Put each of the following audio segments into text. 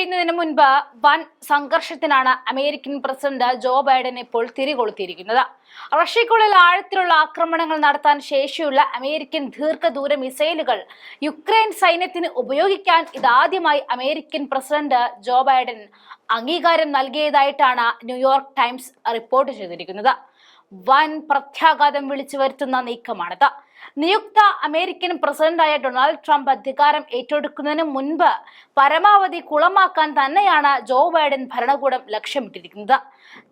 കഴിയുന്നതിന് മുൻപ് വൻ സംഘർഷത്തിനാണ് അമേരിക്കൻ പ്രസിഡന്റ് ജോ ബൈഡൻ ഇപ്പോൾ തിരികൊളുത്തിയിരിക്കുന്നത്. റഷ്യക്കുള്ളിൽ ആഴത്തിലുള്ള ആക്രമണങ്ങൾ നടത്താൻ ശേഷിയുള്ള അമേരിക്കൻ ദീർഘദൂര മിസൈലുകൾ യുക്രൈൻ സൈന്യത്തിന് ഉപയോഗിക്കാൻ ഇതാദ്യമായി അമേരിക്കൻ പ്രസിഡന്റ് ജോ ബൈഡൻ അംഗീകാരം നൽകിയതായിട്ടാണ് ന്യൂയോർക്ക് ടൈംസ് റിപ്പോർട്ട് ചെയ്തിരിക്കുന്നത്. വൻ പ്രത്യാഘാതം വിളിച്ചു വരുത്തുന്ന നീക്കമാണിത്. നിയുക്ത അമേരിക്കൻ പ്രസിഡന്റായ ഡൊണാൾഡ് ട്രംപ് അധികാരം ഏറ്റെടുക്കുന്നതിന് മുൻപ് പരമാവധി കുളമാക്കാൻ തന്നെയാണ് ജോ ബൈഡൻ ഭരണകൂടം ലക്ഷ്യമിട്ടിരിക്കുന്നത്.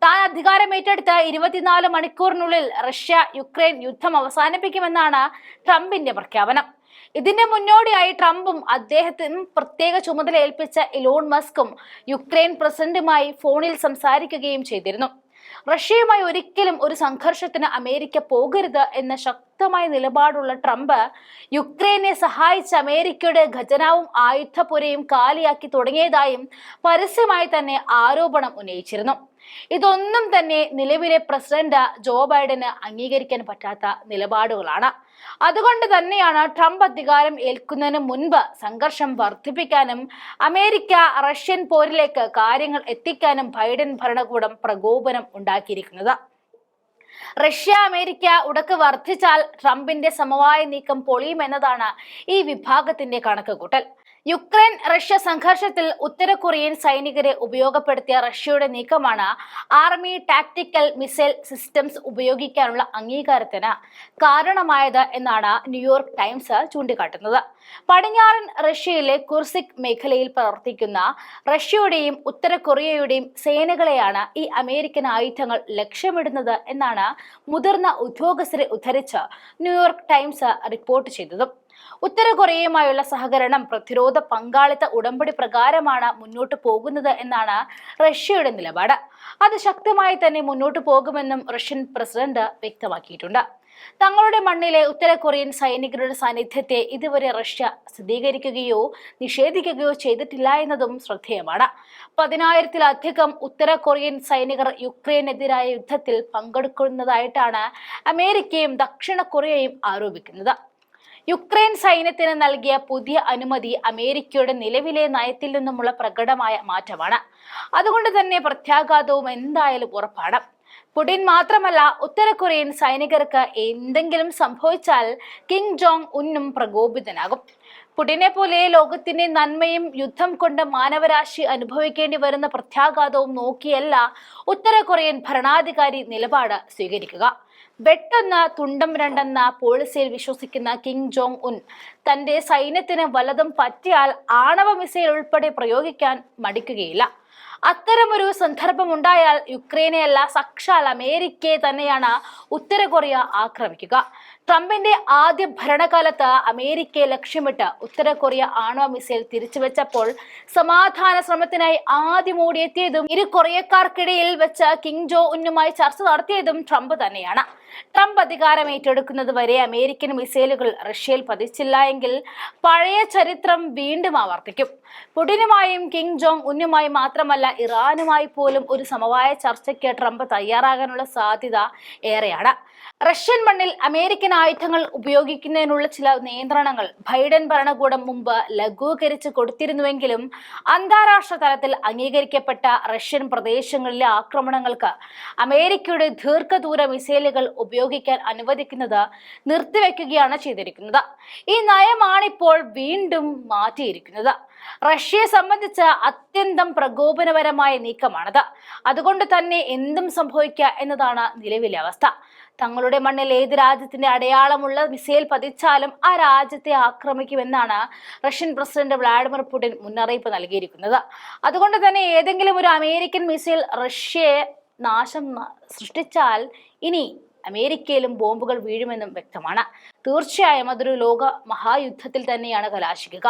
താൻ അധികാരം ഏറ്റെടുത്ത് ഇരുപത്തിനാല് മണിക്കൂറിനുള്ളിൽ റഷ്യ യുക്രൈൻ യുദ്ധം അവസാനിപ്പിക്കുമെന്നാണ് ട്രംപിന്റെ പ്രഖ്യാപനം. ഇതിന്റെ മുന്നോടിയായി ട്രംപും അദ്ദേഹത്തിനും പ്രത്യേക ചുമതല ഏൽപ്പിച്ച ഇലോൺ മസ്കും യുക്രൈൻ പ്രസിഡന്റുമായി ഫോണിൽ സംസാരിക്കുകയും ചെയ്തിരുന്നു. റഷ്യയുമായി ഒരിക്കലും ഒരു സംഘർഷത്തിന് അമേരിക്ക പോകരുത് എന്ന ശക്തമായ നിലപാടുള്ള ട്രംപ് യുക്രൈനെ സഹായിച്ച അമേരിക്കയുടെ ഖജനാവും ആയുധപുരയും കാലിയാക്കി തുടങ്ങിയതായും പരസ്യമായി തന്നെ ആരോപണം ഉന്നയിച്ചിരുന്നു. ഇതൊന്നും തന്നെ നിലവിലെ പ്രസിഡന്റ് ജോ ബൈഡന് അംഗീകരിക്കാൻ പറ്റാത്ത നിലപാടുകളാണ്. അതുകൊണ്ട് തന്നെയാണ് ട്രംപ് അധികാരം ഏൽക്കുന്നതിന് മുൻപ് സംഘർഷം വർദ്ധിപ്പിക്കാനും അമേരിക്ക റഷ്യൻ പോരിലേക്ക് കാര്യങ്ങൾ എത്തിക്കാനും ബൈഡൻ ഭരണകൂടം പ്രകോപനം ഉണ്ടാക്കിയിരിക്കുന്നത്. റഷ്യ അമേരിക്ക ഉടക്ക് വർദ്ധിച്ചാൽ ട്രംപിന്റെ സമവായ നീക്കം പൊളിയുമെന്നതാണ് ഈ വിഭാഗത്തിന്റെ കണക്കുകൂട്ടൽ. യുക്രൈൻ റഷ്യ സംഘർഷത്തിൽ ഉത്തര കൊറിയൻ സൈനികരെ ഉപയോഗപ്പെടുത്തിയ റഷ്യയുടെ നീക്കമാണ് ആർമി ടാക്ടിക്കൽ മിസൈൽ സിസ്റ്റംസ് ഉപയോഗിക്കാനുള്ള അംഗീകാരത്തിന് കാരണമായത് എന്നാണ് ന്യൂയോർക്ക് ടൈംസ് ചൂണ്ടിക്കാട്ടുന്നത്. പടിഞ്ഞാറൻ റഷ്യയിലെ കുർസിക് മേഖലയിൽ പ്രവർത്തിക്കുന്ന റഷ്യയുടെയും ഉത്തര കൊറിയയുടെയും സേനകളെയാണ് ഈ അമേരിക്കൻ ആയുധങ്ങൾ ലക്ഷ്യമിടുന്നത് എന്നാണ് മുതിർന്ന ഉദ്യോഗസ്ഥരെ ഉദ്ധരിച്ച് ന്യൂയോർക്ക് ടൈംസ് റിപ്പോർട്ട് ചെയ്തതും. ഉത്തര കൊറിയയുമായുള്ള സഹകരണം പ്രതിരോധ പങ്കാളിത്ത ഉടമ്പടി പ്രകാരമാണ് മുന്നോട്ട് പോകുന്നത് എന്നാണ് റഷ്യയുടെ നിലപാട്. അത് ശക്തമായി തന്നെ മുന്നോട്ട് പോകുമെന്നും റഷ്യൻ പ്രസിഡന്റ് വ്യക്തമാക്കിയിട്ടുണ്ട്. തങ്ങളുടെ മണ്ണിലെ ഉത്തര കൊറിയൻ സൈനികരുടെ സാന്നിധ്യത്തെ ഇതുവരെ റഷ്യ സ്ഥിരീകരിക്കുകയോ നിഷേധിക്കുകയോ ചെയ്തിട്ടില്ല എന്നതും ശ്രദ്ധേയമാണ്. പതിനായിരത്തിലധികം ഉത്തര കൊറിയൻ സൈനികർ യുക്രൈനെതിരായ യുദ്ധത്തിൽ പങ്കെടുക്കുന്നതായിട്ടാണ് അമേരിക്കയും ദക്ഷിണ കൊറിയയും ആരോപിക്കുന്നത്. യുക്രൈൻ സൈന്യത്തിന് നൽകിയ പുതിയ അനുമതി അമേരിക്കയുടെ നിലവിലെ നയത്തിൽ നിന്നുമുള്ള പ്രകടമായ മാറ്റമാണ്. അതുകൊണ്ട് തന്നെ പ്രത്യാഘാതവും എന്തായാലും ഉറപ്പാണ്. പുടിൻ മാത്രമല്ല ഉത്തര കൊറിയൻ സൈനികർക്ക് എന്തെങ്കിലും സംഭവിച്ചാൽ കിങ് ജോങ് ഉന്നും പ്രകോപിതനാകും. പുടിനെ പോലെ ലോകത്തിന്റെ നന്മയും യുദ്ധം കൊണ്ട് മാനവരാശി അനുഭവിക്കേണ്ടി വരുന്ന പ്രത്യാഘാതവും നോക്കിയല്ല ഉത്തര കൊറിയൻ ഭരണാധികാരി നിലപാട് സ്വീകരിക്കുക. വെട്ടെന്ന തുണ്ടം രണ്ടെന്ന പോളിസിയിൽ വിശ്വസിക്കുന്ന കിങ് ജോങ് ഉൻ തന്റെ സൈന്യത്തിന് വലതും പറ്റിയാൽ ആണവ മിസൈൽ ഉൾപ്പെടെ പ്രയോഗിക്കാൻ മടിക്കുകയില്ല. അത്തരമൊരു സന്ദർഭമുണ്ടായാൽ യുക്രൈനെയല്ല സാക്ഷാൽ അമേരിക്കയെ തന്നെയാണ് ഉത്തര കൊറിയ ആക്രമിക്കുക. ട്രംപിന്റെ ആദ്യ ഭരണകാലത്ത് അമേരിക്കയെ ലക്ഷ്യമിട്ട് ഉത്തര കൊറിയ ആണവ മിസൈൽ തിരിച്ചുവെച്ചപ്പോൾ സമാധാന ശ്രമത്തിനായി ആദ്യം ഓടിയെത്തിയതും ഇരു കൊറിയക്കാർക്കിടയിൽ വെച്ച കിങ് ജോ ഉന്നുമായി ചർച്ച നടത്തിയതും ട്രംപ് തന്നെയാണ്. ട്രംപ് അധികാരം ഏറ്റെടുക്കുന്നത് വരെ അമേരിക്കൻ മിസൈലുകൾ റഷ്യയിൽ പതിച്ചില്ല എങ്കിൽ പഴയ ചരിത്രം വീണ്ടും ആവർത്തിക്കും. പുടിനുമായും കിങ് ജോങ് ഉന്നുമായി മാത്രമല്ല ഇറാനുമായി പോലും ഒരു സമവായ ചർച്ചയ്ക്ക് ട്രംപ് തയ്യാറാകാനുള്ള സാധ്യത ഏറെയാണ്. റഷ്യൻ മണ്ണിൽ അമേരിക്കൻ ആയുധങ്ങൾ ഉപയോഗിക്കുന്നതിനുള്ള ചില നിയന്ത്രണങ്ങൾ. ബൈഡൻ ഭരണകൂടം മുമ്പ് ലഘൂകരിച്ച് കൊടുത്തിരുന്നുവെങ്കിലും അന്താരാഷ്ട്ര തലത്തിൽ അംഗീകരിക്കപ്പെട്ട റഷ്യൻ പ്രദേശങ്ങളിലെ ആക്രമണങ്ങൾക്ക് അമേരിക്കയുടെ ദീർഘദൂര മിസൈലുകൾ ഉപയോഗിക്കാൻ അനുവദിക്കുന്നത് നിർത്തിവെക്കുകയാണ് ചെയ്തിരിക്കുന്നത്. ഈ നയമാണിപ്പോൾ വീണ്ടും മാറ്റിയിരിക്കുന്നത്. റഷ്യയെ സംബന്ധിച്ച് അത്യന്തം പ്രകോപനപരമായ നീക്കമാണത്. അതുകൊണ്ട് തന്നെ എന്തും സംഭവിക്കുക എന്നതാണ് നിലവിലെ അവസ്ഥ. തങ്ങളുടെ മണ്ണിൽ ഏത് രാജ്യത്തിന്റെ അടയാളമുള്ള മിസൈൽ പതിച്ചാലും ആ രാജ്യത്തെ ആക്രമിക്കുമെന്നാണ് റഷ്യൻ പ്രസിഡന്റ് വ്ളാഡിമിർ പുടിൻ മുന്നറിയിപ്പ് നൽകിയിരിക്കുന്നത്. അതുകൊണ്ട് തന്നെ ഏതെങ്കിലും ഒരു അമേരിക്കൻ മിസൈൽ റഷ്യയെ നാശം സൃഷ്ടിച്ചാൽ ഇനി അമേരിക്കയിലും ബോംബുകൾ വീഴുമെന്നും വ്യക്തമാണ്. തീർച്ചയായും അതൊരു ലോക മഹായുദ്ധത്തിൽ തന്നെയാണ് കലാശിക്കുക.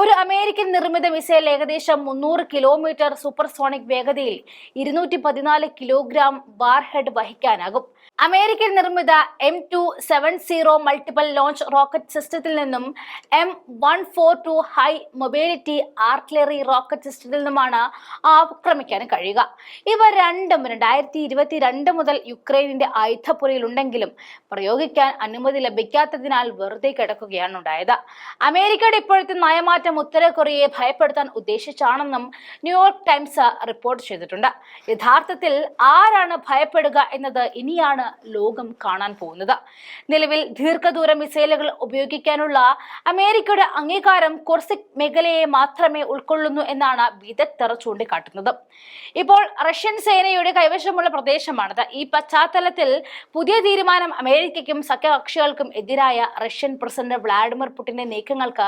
ഒരു അമേരിക്കൻ നിർമ്മിത മിസൈൽ ഏകദേശം മുന്നൂറ് കിലോമീറ്റർ സൂപ്പർസോണിക് വേഗതയിൽ ഇരുന്നൂറ്റി പതിനാല് കിലോഗ്രാം ബാർഹെഡ് വഹിക്കാനാകും. അമേരിക്കൻ നിർമ്മിത M two seven zero multiple launch rocket സിസ്റ്റത്തിൽ നിന്നും M one four two high mobility artillery rocket സിസ്റ്റത്തിൽ നിന്നുമാണ് ആക്രമിക്കാൻ കഴിയുക. ഇവ രണ്ടും രണ്ടായിരത്തി ഇരുപത്തി രണ്ട് മുതൽ യുക്രൈനിന്റെ ആയുധപ്പുരയിലുണ്ടെങ്കിലും പ്രയോഗിക്കാൻ അനുമതി ലഭിക്കാത്തതിനാൽ വെറുതെ കിടക്കുകയാണ് ഉണ്ടായത് അമേരിക്കയുടെ ഇപ്പോഴത്തെ നയമാറ്റം ഉത്തര കൊറിയയെ ഭയപ്പെടുത്താൻ ഉദ്ദേശിച്ചാണെന്നും ന്യൂയോർക്ക് ടൈംസ് റിപ്പോർട്ട് ചെയ്തിട്ടുണ്ട്. യഥാർത്ഥത്തിൽ ആരാണ് ഭയപ്പെടുക എന്നത് ഇനിയാണ് ലോകം കാണാൻ പോകുന്നത്. നിലവിൽ ദീർഘദൂര മിസൈലുകൾ ഉപയോഗിക്കാനുള്ള അമേരിക്കയുടെ അംഗീകാരം കൊർസിക് മേഖലയെ മാത്രമേ ഉൾക്കൊള്ളുന്നു എന്നാണ് വിദഗ്ധർ ചൂണ്ടിക്കാട്ടുന്നത്. ഇപ്പോൾ റഷ്യൻ സേനയുടെ കൈവശമുള്ള പ്രദേശമാണിത്. ഈ പശ്ചാത്തലത്തിൽ പുതിയ തീരുമാനം അമേരിക്കയ്ക്കും സഖ്യകക്ഷികൾക്കും എതിരായ റഷ്യൻ പ്രസിഡന്റ് വ്ളാഡിമിർ പുടിന്റെ നീക്കങ്ങൾക്ക്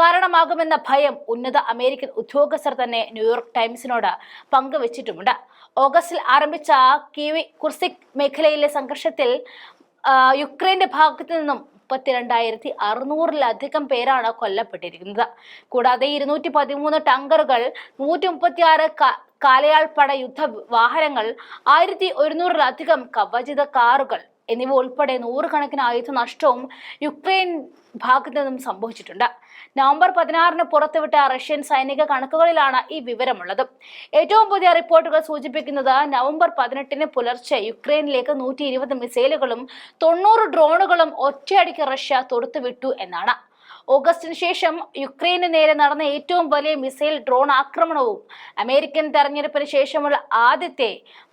കാരണമാകുമെന്ന ഭയം ഉന്നത അമേരിക്കൻ ഉദ്യോഗസ്ഥർ തന്നെ ന്യൂയോർക്ക് ടൈംസിനോട് പങ്കുവച്ചിട്ടുമുണ്ട്. ഓഗസ്റ്റിൽ ആരംഭിച്ച കിവി കുർസിക് മേഖലയിലെ സംഘർഷത്തിൽ യുക്രൈന്റെ ഭാഗത്തു നിന്നും മുപ്പത്തിരണ്ടായിരത്തി അറുന്നൂറിലധികം പേരാണ് കൊല്ലപ്പെട്ടിരിക്കുന്നത്. കൂടാതെ ഇരുന്നൂറ്റി പതിമൂന്ന് ടങ്കറുകൾ നൂറ്റി മുപ്പത്തിയാറ് കാലയാൾപ്പട യുദ്ധ വാഹനങ്ങൾ ആയിരത്തി ഒരുന്നൂറിലധികം കവചിത കാറുകൾ എന്നിവ ഉൾപ്പെടെ നൂറുകണക്കിന് ആയുധ നഷ്ടവും യുക്രൈൻ ഭാഗത്തു നിന്നും സംഭവിച്ചിട്ടുണ്ട്. നവംബർ പതിനാറിന് പുറത്തുവിട്ട റഷ്യൻ സൈനിക കണക്കുകളിലാണ് ഈ വിവരമുള്ളത്. ഏറ്റവും പുതിയ റിപ്പോർട്ടുകൾ സൂചിപ്പിക്കുന്നത് നവംബർ പതിനെട്ടിന് പുലർച്ചെ യുക്രൈനിലേക്ക് നൂറ്റി ഇരുപത് മിസൈലുകളും തൊണ്ണൂറ് ഡ്രോണുകളും ഒറ്റയടിക്ക് റഷ്യ തൊടുത്തുവിട്ടു എന്നാണ്. ഓഗസ്റ്റിന് ശേഷം യുക്രൈന് നേരെ നടന്ന ഏറ്റവും വലിയ മിസൈൽ ഡ്രോൺ ആക്രമണവും അമേരിക്കൻ തെരഞ്ഞെടുപ്പിന് ശേഷമുള്ള ആദ്യത്തെ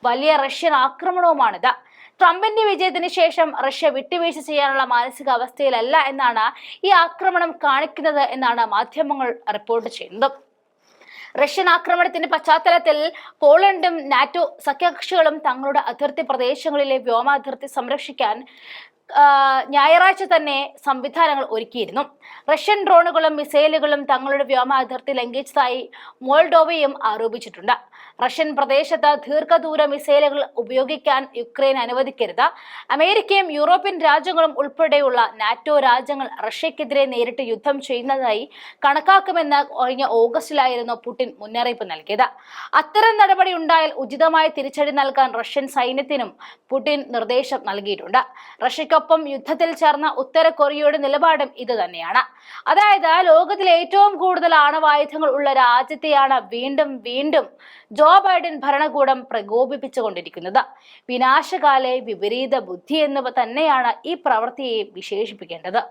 വലിയ റഷ്യൻ ആക്രമണവുമാണിത്. ട്രംപിന്റെ വിജയത്തിന് ശേഷം റഷ്യ വിട്ടുവീഴ്ച ചെയ്യാനുള്ള മാനസികാവസ്ഥയിലല്ല എന്നാണ് ഈ ആക്രമണം കാണിക്കുന്നത് എന്നാണ് മാധ്യമങ്ങൾ റിപ്പോർട്ട് ചെയ്യുന്നത്. റഷ്യൻ ആക്രമണത്തിന്റെ പശ്ചാത്തലത്തിൽ പോളണ്ടും നാറ്റോ സഖ്യകക്ഷികളും തങ്ങളുടെ അതിർത്തി പ്രദേശങ്ങളിലെ വ്യോമാതിർത്തി സംരക്ഷിക്കാൻ ഞായറാഴ്ച തന്നെ സംവിധാനങ്ങൾ ഒരുക്കിയിരുന്നു. റഷ്യൻ ഡ്രോണുകളും മിസൈലുകളും തങ്ങളുടെ വ്യോമാതിർത്തി ലംഘിച്ചതായി മോൾഡോവയും ആരോപിച്ചിട്ടുണ്ട്. റഷ്യൻ പ്രദേശത്ത് ദീർഘദൂര മിസൈലുകൾ ഉപയോഗിക്കാൻ യുക്രൈൻ അനുവദിക്കരുത്. അമേരിക്കയും യൂറോപ്യൻ രാജ്യങ്ങളും ഉൾപ്പെടെയുള്ള നാറ്റോ രാജ്യങ്ങൾ റഷ്യക്കെതിരെ നേരിട്ട് യുദ്ധം ചെയ്യുന്നതായി കണക്കാക്കുമെന്ന് കഴിഞ്ഞ ഓഗസ്റ്റിലായിരുന്നു പുടിൻ മുന്നറിയിപ്പ് നൽകിയത്. അത്തരം നടപടി ഉണ്ടായാൽ ഉചിതമായ തിരിച്ചടി നൽകാൻ റഷ്യൻ സൈന്യത്തിനും പുടിൻ നിർദ്ദേശം നൽകിയിട്ടുണ്ട്. റഷ്യക്കൊപ്പം യുദ്ധത്തിൽ ചേർന്ന ഉത്തര കൊറിയയുടെ നിലപാടും ഇത് തന്നെയാണ്. അതായത് ലോകത്തിലെ ഏറ്റവും കൂടുതൽ ആണവായുധങ്ങൾ ഉള്ള രാജ്യത്തെയാണ് വീണ്ടും വീണ്ടും ജോ ബൈഡൻ ഭരണകൂടം പ്രകോപിപ്പിച്ചുകൊണ്ടിരിക്കുന്നത്. വിനാശകാലെ വിപരീത ബുദ്ധി എന്നിവ തന്നെയാണ് ഈ പ്രവൃത്തിയെ വിശേഷിപ്പിക്കേണ്ടത്.